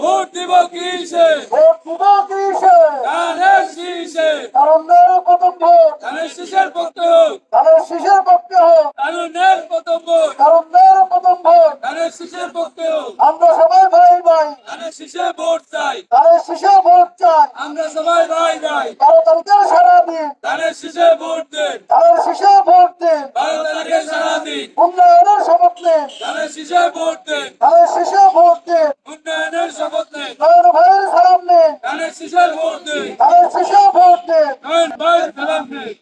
vote দিব কিসে vote দিব কিসে ভোট দিব ধানের শীষে তারুণ্যের প্রথম ভোট ধানের শীষের পক্ষে হোক ধানের শীষের পক্ষে হোক তারুণ্যের প্রথম ভোট তারুণ্যের প্রথম ভোট ধানের শীষের পক্ষে হোক আমরা সবাই ভাই ভাই ধানের শীষে ভোট চাই ধানের শীষে ভোট চাই আমরা সবাই ভাই ভাই বারো তারিখের সারা দিন ধানের শীষে ভোট দেন ধানের শীষে ভোট দিন বারো তারিখে সারাদিন উন্নয়নের শপথ নিন ধানের শীষে ভোট দেন ধানের শীষে ভোট দিন উন্নয়নের শপথ নেন সালাম ভাই